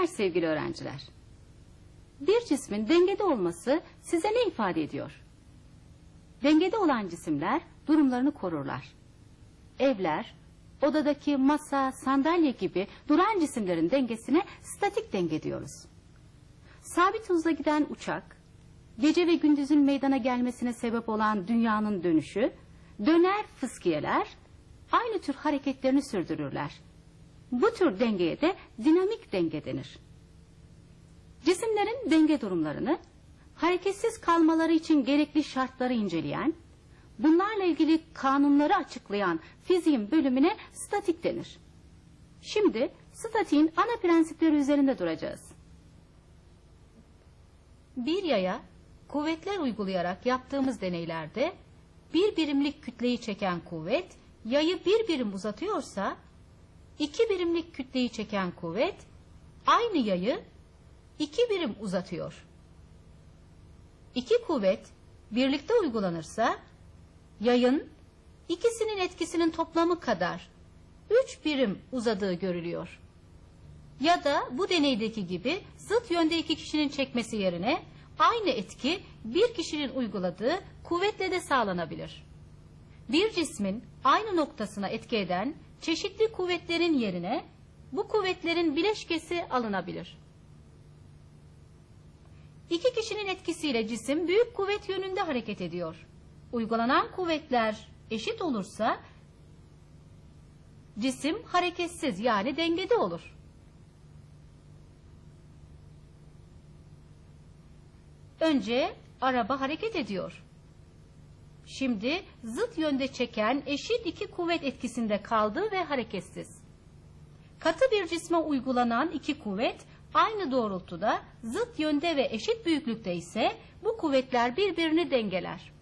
günler sevgili öğrenciler. Bir cismin dengede olması size ne ifade ediyor? Dengede olan cisimler durumlarını korurlar. Evler, odadaki masa, sandalye gibi duran cisimlerin dengesine statik denge diyoruz. Sabit hızla giden uçak, gece ve gündüzün meydana gelmesine sebep olan dünyanın dönüşü, döner fıskiyeler aynı tür hareketlerini sürdürürler. Bu tür dengeye de dinamik denge denir. Cisimlerin denge durumlarını, hareketsiz kalmaları için gerekli şartları inceleyen, bunlarla ilgili kanunları açıklayan fiziğin bölümüne statik denir. Şimdi statiğin ana prensipleri üzerinde duracağız. Bir yaya kuvvetler uygulayarak yaptığımız deneylerde bir birimlik kütleyi çeken kuvvet yayı bir birim uzatıyorsa iki birimlik kütleyi çeken kuvvet aynı yayı iki birim uzatıyor. İki kuvvet birlikte uygulanırsa yayın ikisinin etkisinin toplamı kadar üç birim uzadığı görülüyor. Ya da bu deneydeki gibi zıt yönde iki kişinin çekmesi yerine aynı etki bir kişinin uyguladığı kuvvetle de sağlanabilir. Bir cismin aynı noktasına etki eden çeşitli kuvvetlerin yerine bu kuvvetlerin bileşkesi alınabilir. İki kişinin etkisiyle cisim büyük kuvvet yönünde hareket ediyor. Uygulanan kuvvetler eşit olursa cisim hareketsiz yani dengede olur. Önce araba hareket ediyor. Şimdi zıt yönde çeken eşit iki kuvvet etkisinde kaldı ve hareketsiz. Katı bir cisme uygulanan iki kuvvet aynı doğrultuda zıt yönde ve eşit büyüklükte ise bu kuvvetler birbirini dengeler.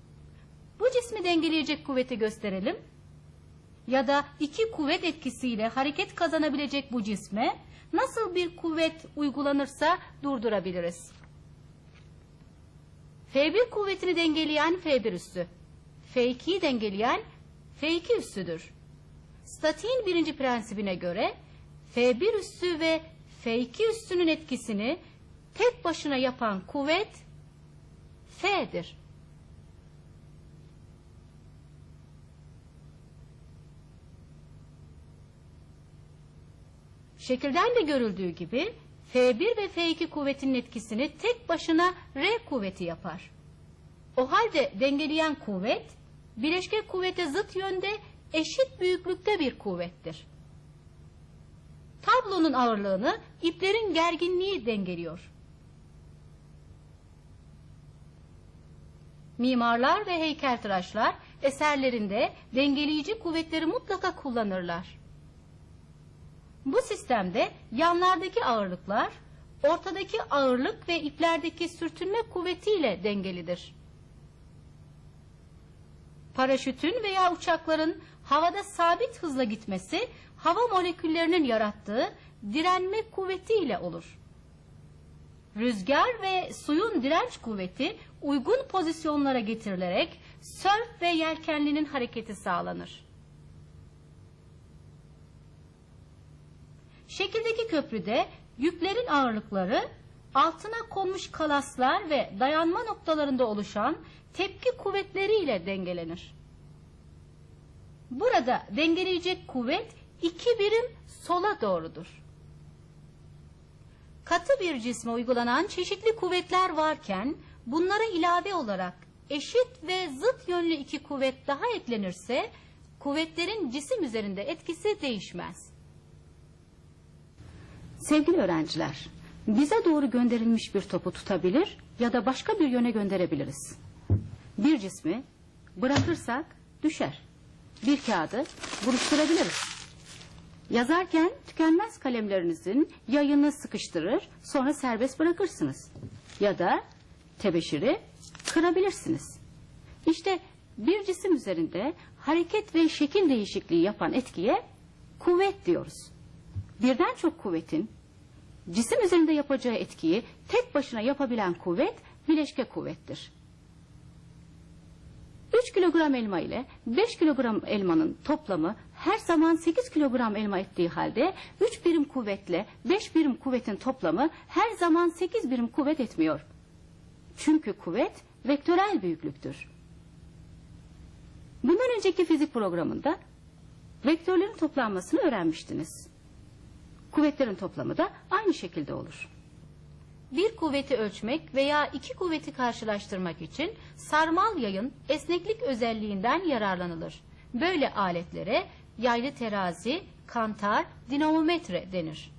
Bu cismi dengeleyecek kuvveti gösterelim. Ya da iki kuvvet etkisiyle hareket kazanabilecek bu cisme nasıl bir kuvvet uygulanırsa durdurabiliriz. F1 kuvvetini dengeleyen F1 üssü. F2'yi dengeleyen F2 üssüdür. Statiğin birinci prensibine göre F1 üssü ve F2 üssünün etkisini tek başına yapan kuvvet F'dir. Şekilden de görüldüğü gibi F1 ve F2 kuvvetinin etkisini tek başına R kuvveti yapar. O halde dengeleyen kuvvet bileşke kuvvete zıt yönde eşit büyüklükte bir kuvvettir. Tablonun ağırlığını iplerin gerginliği dengeliyor. Mimarlar ve heykeltıraşlar eserlerinde dengeleyici kuvvetleri mutlaka kullanırlar. Bu sistemde yanlardaki ağırlıklar ortadaki ağırlık ve iplerdeki sürtünme kuvvetiyle dengelidir. Paraşütün veya uçakların havada sabit hızla gitmesi hava moleküllerinin yarattığı direnme kuvvetiyle olur. Rüzgar ve suyun direnç kuvveti uygun pozisyonlara getirilerek sörf ve yelkenlinin hareketi sağlanır. Şekildeki köprüde yüklerin ağırlıkları altına konmuş kalaslar ve dayanma noktalarında oluşan tepki kuvvetleriyle dengelenir. Burada dengeleyecek kuvvet iki birim sola doğrudur. Katı bir cisme uygulanan çeşitli kuvvetler varken bunlara ilave olarak eşit ve zıt yönlü iki kuvvet daha eklenirse kuvvetlerin cisim üzerinde etkisi değişmez. Sevgili öğrenciler, bize doğru gönderilmiş bir topu tutabilir ya da başka bir yöne gönderebiliriz. Bir cismi bırakırsak düşer. Bir kağıdı buruşturabiliriz. Yazarken tükenmez kalemlerinizin yayını sıkıştırır, sonra serbest bırakırsınız. Ya da tebeşiri kırabilirsiniz. İşte bir cisim üzerinde hareket ve şekil değişikliği yapan etkiye kuvvet diyoruz. Birden çok kuvvetin cisim üzerinde yapacağı etkiyi tek başına yapabilen kuvvet bileşke kuvvettir. 3 kilogram elma ile 5 kilogram elmanın toplamı her zaman 8 kilogram elma ettiği halde 3 birim kuvvetle 5 birim kuvvetin toplamı her zaman 8 birim kuvvet etmiyor. Çünkü kuvvet vektörel büyüklüktür. Bundan önceki fizik programında vektörlerin toplanmasını öğrenmiştiniz. Kuvvetlerin toplamı da aynı şekilde olur. Bir kuvveti ölçmek veya iki kuvveti karşılaştırmak için sarmal yayın esneklik özelliğinden yararlanılır. Böyle aletlere yaylı terazi, kantar, dinamometre denir.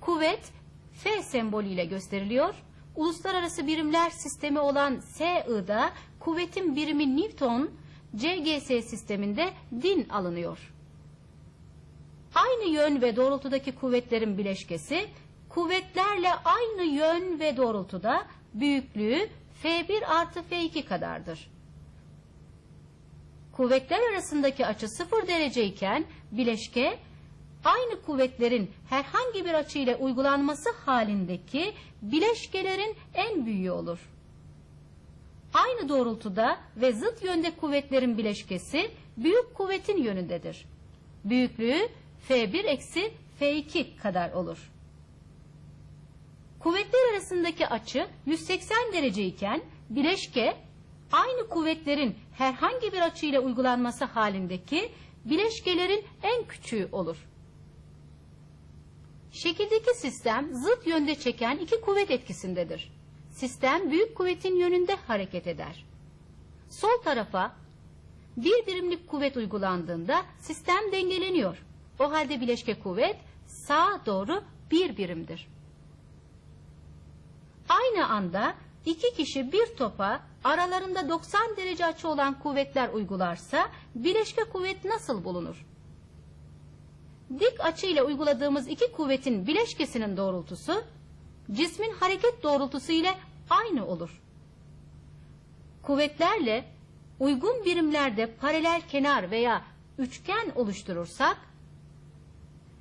Kuvvet F sembolüyle gösteriliyor. Uluslararası birimler sistemi olan SI'da kuvvetin birimi Newton, CGS sisteminde din alınıyor. Aynı yön ve doğrultudaki kuvvetlerin bileşkesi, kuvvetlerle aynı yön ve doğrultuda büyüklüğü F1 artı F2 kadardır. Kuvvetler arasındaki açı 0 derece iken bileşke aynı kuvvetlerin herhangi bir açı ile uygulanması halindeki bileşkelerin en büyüğü olur. Aynı doğrultuda ve zıt yönde kuvvetlerin bileşkesi büyük kuvvetin yönündedir. Büyüklüğü F1 eksi F2 kadar olur. Kuvvetler arasındaki açı 180 derece iken bileşke aynı kuvvetlerin herhangi bir açı ile uygulanması halindeki bileşkelerin en küçüğü olur. Şekildeki sistem zıt yönde çeken iki kuvvet etkisindedir. Sistem büyük kuvvetin yönünde hareket eder. Sol tarafa bir birimlik kuvvet uygulandığında sistem dengeleniyor. O halde bileşke kuvvet sağa doğru bir birimdir. Aynı anda iki kişi bir topa aralarında 90 derece açı olan kuvvetler uygularsa bileşke kuvvet nasıl bulunur? Dik açı ile uyguladığımız iki kuvvetin bileşkesinin doğrultusu cismin hareket doğrultusu ile aynı olur. Kuvvetlerle uygun birimlerde paralel kenar veya üçgen oluşturursak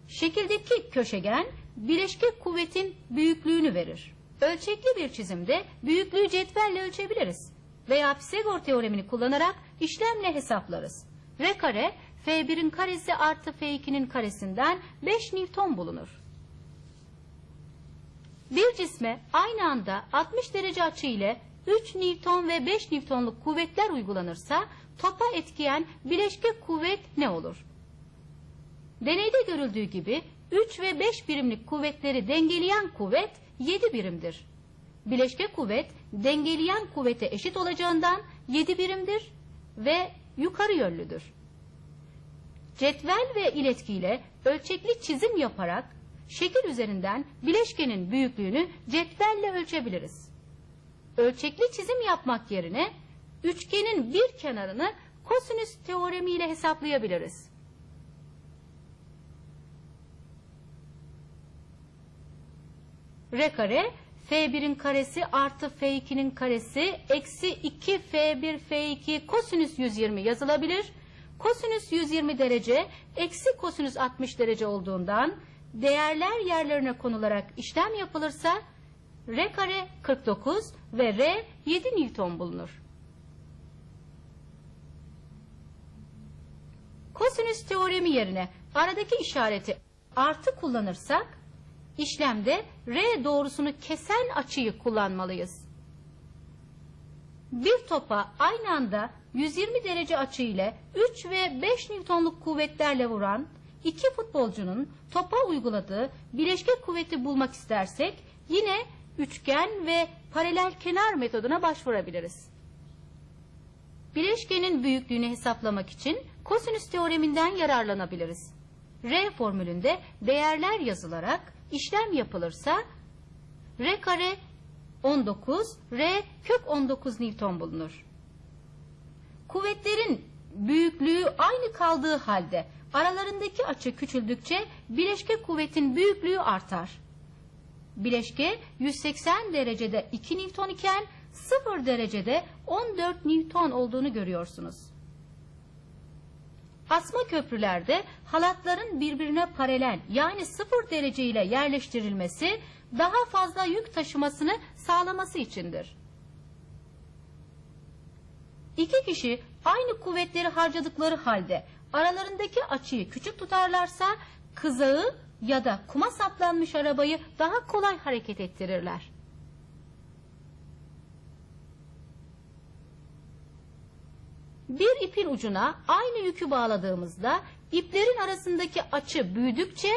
şekildeki köşegen bileşke kuvvetin büyüklüğünü verir. Ölçekli bir çizimde büyüklüğü cetvelle ölçebiliriz veya Pisagor teoremini kullanarak işlemle hesaplarız. R kare F1'in karesi artı F2'nin karesinden 5 Newton bulunur. Bir cisme aynı anda 60 derece açı ile 3 Newton ve 5 Newtonluk kuvvetler uygulanırsa topa etkiyen bileşke kuvvet ne olur? Deneyde görüldüğü gibi 3 ve 5 birimlik kuvvetleri dengeleyen kuvvet 7 birimdir. Bileşke kuvvet dengeleyen kuvvete eşit olacağından 7 birimdir ve yukarı yönlüdür. Cetvel ve iletkiyle ölçekli çizim yaparak şekil üzerinden bileşkenin büyüklüğünü cetvelle ölçebiliriz. Ölçekli çizim yapmak yerine üçgenin bir kenarını kosinüs teoremiyle hesaplayabiliriz. R kare F1'in karesi artı F2'nin karesi eksi 2 F1 F2 kosinüs 120 yazılabilir. Kosinüs 120 derece eksi kosinüs 60 derece olduğundan değerler yerlerine konularak işlem yapılırsa R kare 49 ve R 7 Newton bulunur. Kosinüs teoremi yerine aradaki işareti artı kullanırsak işlemde R doğrusunu kesen açıyı kullanmalıyız. Bir topa aynı anda 120 derece açı ile 3 ve 5 Newtonluk kuvvetlerle vuran iki futbolcunun topa uyguladığı bileşke kuvveti bulmak istersek yine üçgen ve paralel kenar metoduna başvurabiliriz. Bileşkenin büyüklüğünü hesaplamak için kosinüs teoreminden yararlanabiliriz. R formülünde değerler yazılarak işlem yapılırsa R kare 19, R kök 19 Newton bulunur. Kuvvetlerin büyüklüğü aynı kaldığı halde aralarındaki açı küçüldükçe bileşke kuvvetin büyüklüğü artar. Bileşke 180 derecede 2 Newton iken 0 derecede 14 Newton olduğunu görüyorsunuz. Asma köprülerde halatların birbirine paralel yani 0 derece ile yerleştirilmesi daha fazla yük taşımasını sağlaması içindir. İki kişi aynı kuvvetleri harcadıkları halde aralarındaki açıyı küçük tutarlarsa kızağı ya da kuma saplanmış arabayı daha kolay hareket ettirirler. Bir ipin ucuna aynı yükü bağladığımızda iplerin arasındaki açı büyüdükçe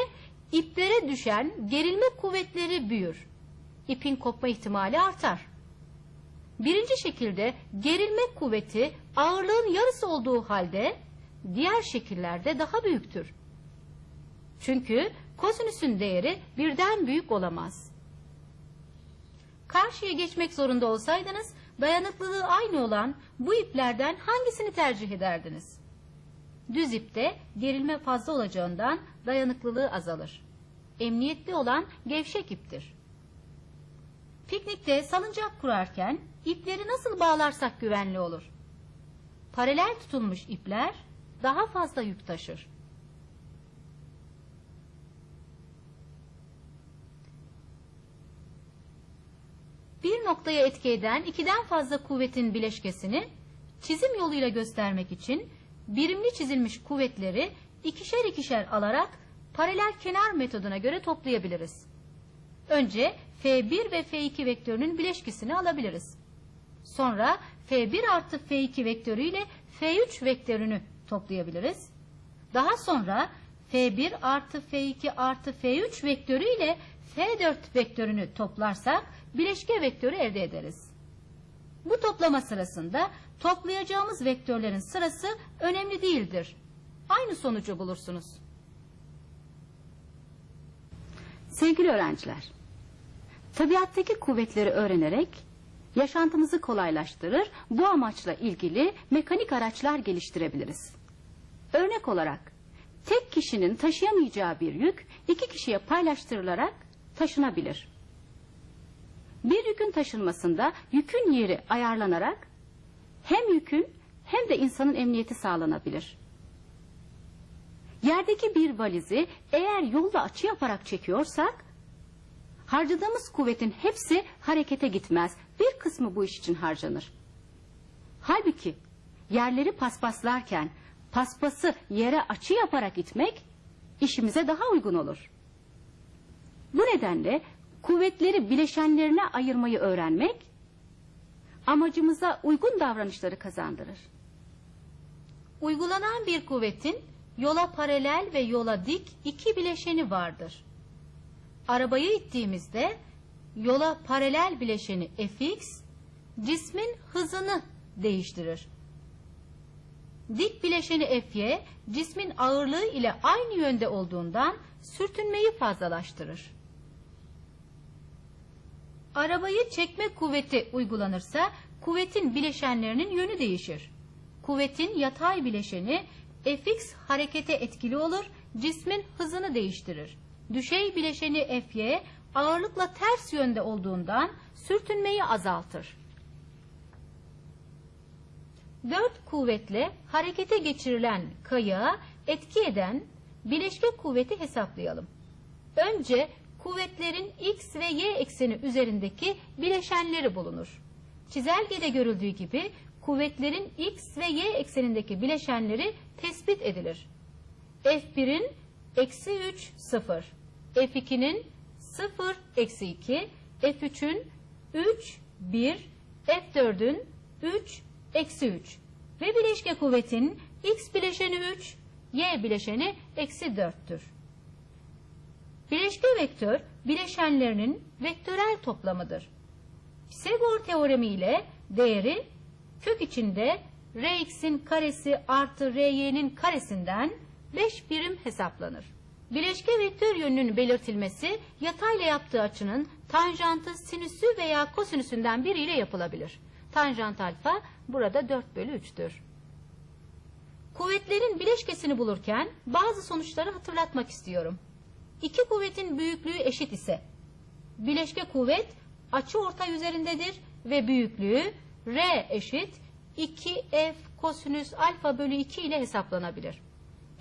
iplere düşen gerilme kuvvetleri büyür. İpin kopma ihtimali artar. Birinci şekilde gerilme kuvveti ağırlığın yarısı olduğu halde diğer şekillerde daha büyüktür. Çünkü kosinüsün değeri birden büyük olamaz. Karşıya geçmek zorunda olsaydınız dayanıklılığı aynı olan bu iplerden hangisini tercih ederdiniz? Düz ipte gerilme fazla olacağından dayanıklılığı azalır. Emniyetli olan gevşek iptir. Piknikte salıncak kurarken ipleri nasıl bağlarsak güvenli olur? Paralel tutulmuş ipler daha fazla yük taşır. Bir noktaya etki eden ikiden fazla kuvvetin bileşkesini çizim yoluyla göstermek için birimli çizilmiş kuvvetleri ikişer ikişer alarak paralel kenar metoduna göre toplayabiliriz. Önce F1 ve F2 vektörünün bileşkesini alabiliriz. Sonra F1 artı F2 vektörü ile F3 vektörünü toplayabiliriz. Daha sonra F1 artı F2 artı F3 vektörü ile F4 vektörünü toplarsak bileşke vektörü elde ederiz. Bu toplama sırasında toplayacağımız vektörlerin sırası önemli değildir. Aynı sonucu bulursunuz. Sevgili öğrenciler, tabiattaki kuvvetleri öğrenerek yaşantımızı kolaylaştırır, bu amaçla ilgili mekanik araçlar geliştirebiliriz. Örnek olarak, tek kişinin taşıyamayacağı bir yük iki kişiye paylaştırılarak taşınabilir. Bir yükün taşınmasında yükün yeri ayarlanarak hem yükün hem de insanın emniyeti sağlanabilir. Yerdeki bir valizi eğer yolda açı yaparak çekiyorsak harcadığımız kuvvetin hepsi harekete gitmez. Bir kısmı bu iş için harcanır. Halbuki yerleri paspaslarken paspası yere açı yaparak itmek işimize daha uygun olur. Bu nedenle kuvvetleri bileşenlerine ayırmayı öğrenmek amacımıza uygun davranışları kazandırır. Uygulanan bir kuvvetin yola paralel ve yola dik iki bileşeni vardır. Arabayı ittiğimizde yola paralel bileşeni fx cismin hızını değiştirir. Dik bileşeni fy cismin ağırlığı ile aynı yönde olduğundan sürtünmeyi fazlalaştırır. Arabayı çekme kuvveti uygulanırsa kuvvetin bileşenlerinin yönü değişir. Kuvvetin yatay bileşeni fx harekete etkili olur, cismin hızını değiştirir. Düşey bileşeni fy ağırlıkla ters yönde olduğundan sürtünmeyi azaltır. Dört kuvvetle harekete geçirilen kayağa etki eden bileşke kuvveti hesaplayalım. Önce kuvvetlerin x ve y ekseni üzerindeki bileşenleri bulunur. Çizelgede görüldüğü gibi kuvvetlerin x ve y eksenindeki bileşenleri tespit edilir. F1'in eksi 3 0, F2'nin 0 eksi 2, F3'ün 3 1, F4'ün 3 eksi 3 ve bileşke kuvvetin x bileşeni 3, y bileşeni eksi 4'tür. Bileşke vektör bileşenlerinin vektörel toplamıdır. Pisagor teoremi ile değeri kök içinde Rx'in karesi artı Ry'nin karesinden 5 birim hesaplanır. Bileşke vektör yönünün belirtilmesi yatayla yaptığı açının tanjantı sinüsü veya kosinüsünden biriyle yapılabilir. Tanjant alfa burada 4 bölü 3'tür. Kuvvetlerin bileşkesini bulurken bazı sonuçları hatırlatmak istiyorum. İki kuvvetin büyüklüğü eşit ise bileşke kuvvet açı ortay üzerindedir ve büyüklüğü R eşit 2F kosinüs alfa bölü 2 ile hesaplanabilir.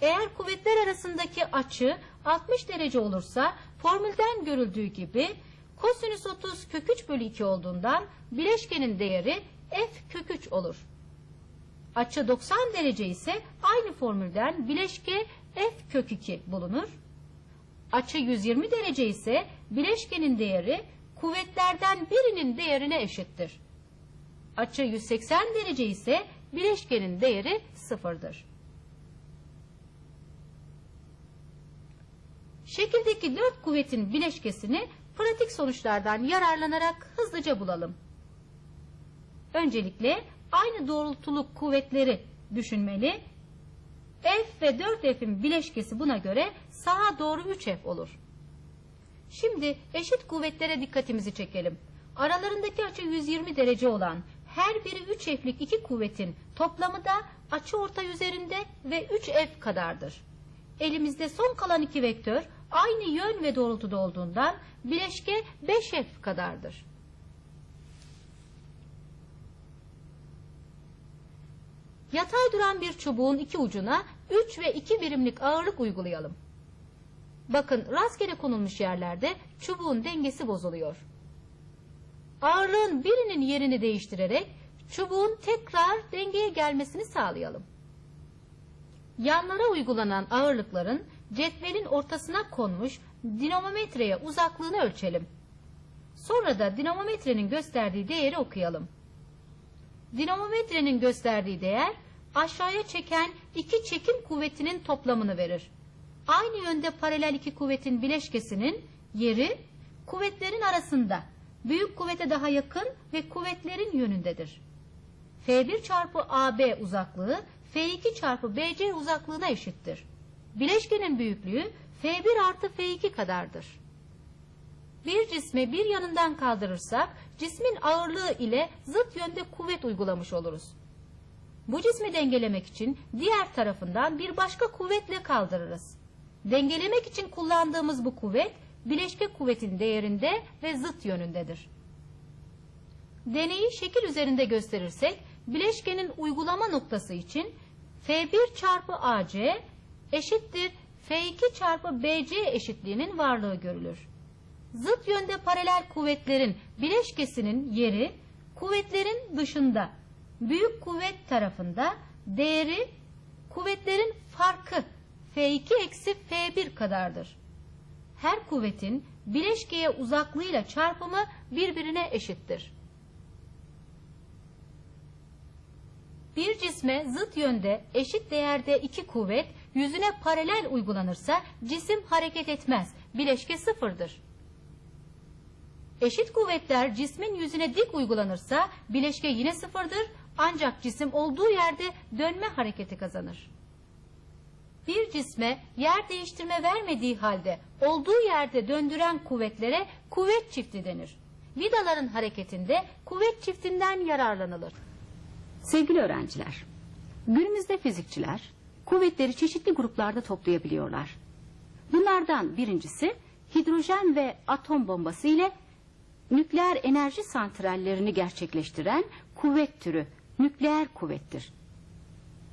Eğer kuvvetler arasındaki açı 60 derece olursa formülden görüldüğü gibi kosinüs 30 kök 3 bölü 2 olduğundan bileşkenin değeri F kök 3 olur. Açı 90 derece ise aynı formülden bileşke f kök 2 bulunur. Açı 120 derece ise bileşkenin değeri kuvvetlerden birinin değerine eşittir. Açı 180 derece ise bileşkenin değeri sıfırdır. Şekildeki dört kuvvetin bileşkesini pratik sonuçlardan yararlanarak hızlıca bulalım. Öncelikle aynı doğrultuluk kuvvetleri düşünmeli. F ve 4F'in bileşkesi buna göre sağa doğru 3F olur. Şimdi eşit kuvvetlere dikkatimizi çekelim. Aralarındaki açı 120 derece olan her biri 3F'lik iki kuvvetin toplamı da açı ortay üzerinde ve 3F kadardır. Elimizde son kalan iki vektör aynı yön ve doğrultuda olduğundan bileşke 5F kadardır. Yatay duran bir çubuğun iki ucuna 3 ve 2 birimlik ağırlık uygulayalım. Bakın rastgele konulmuş yerlerde çubuğun dengesi bozuluyor. Ağırlığın birinin yerini değiştirerek çubuğun tekrar dengeye gelmesini sağlayalım. Yanlara uygulanan ağırlıkların cetvelin ortasına konmuş dinamometreye uzaklığını ölçelim. Sonra da dinamometrenin gösterdiği değeri okuyalım. Dinamometrenin gösterdiği değer aşağıya çeken iki çekim kuvvetinin toplamını verir. Aynı yönde paralel iki kuvvetin bileşkesinin yeri kuvvetlerin arasında büyük kuvvete daha yakın ve kuvvetlerin yönündedir. F1 çarpı AB uzaklığı F2 çarpı BC uzaklığına eşittir. Bileşkenin büyüklüğü F1 artı F2 kadardır. Bir cismi bir yanından kaldırırsak cismin ağırlığı ile zıt yönde kuvvet uygulamış oluruz. Bu cismi dengelemek için diğer tarafından bir başka kuvvetle kaldırırız. Dengelemek için kullandığımız bu kuvvet bileşke kuvvetin değerinde ve zıt yönündedir. Deneyi şekil üzerinde gösterirsek bileşkenin uygulama noktası için F1 çarpı AC eşittir F2 çarpı BC eşitliğinin varlığı görülür. Zıt yönde paralel kuvvetlerin bileşkesinin yeri kuvvetlerin dışında büyük kuvvet tarafında değeri kuvvetlerin farkı F2 eksi F1 kadardır. Her kuvvetin bileşkeye uzaklığıyla çarpımı birbirine eşittir. Bir cisme zıt yönde eşit değerde iki kuvvet yüzüne paralel uygulanırsa cisim hareket etmez. Bileşke sıfırdır. Eşit kuvvetler cismin yüzüne dik uygulanırsa bileşke yine sıfırdır ancak cisim olduğu yerde dönme hareketi kazanır. Bir cisme yer değiştirme vermediği halde olduğu yerde döndüren kuvvetlere kuvvet çifti denir. Vidaların hareketinde kuvvet çiftinden yararlanılır. Sevgili öğrenciler, günümüzde fizikçiler kuvvetleri çeşitli gruplarda toplayabiliyorlar. Bunlardan birincisi hidrojen ve atom bombası ile nükleer enerji santrallerini gerçekleştiren kuvvet türü nükleer kuvvettir.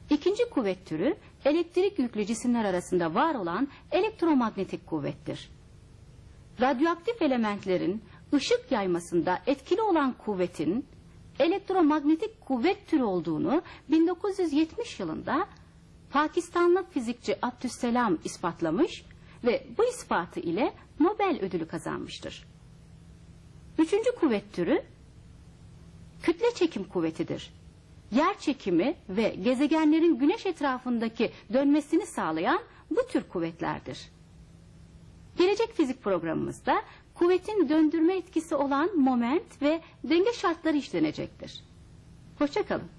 İkinci kuvvet türü elektrik yüklü cisimler arasında var olan elektromanyetik kuvvettir. Radyoaktif elementlerin ışık yaymasında etkili olan kuvvetin elektromanyetik kuvvet türü olduğunu 1970 yılında Pakistanlı fizikçi Abdüsselam ispatlamış ve bu ispatı ile Nobel ödülü kazanmıştır. Üçüncü kuvvet türü kütle çekim kuvvetidir. Yer çekimi ve gezegenlerin güneş etrafındaki dönmesini sağlayan bu tür kuvvetlerdir. Gelecek fizik programımızda kuvvetin döndürme etkisi olan moment ve denge şartları işlenecektir. Hoşçakalın.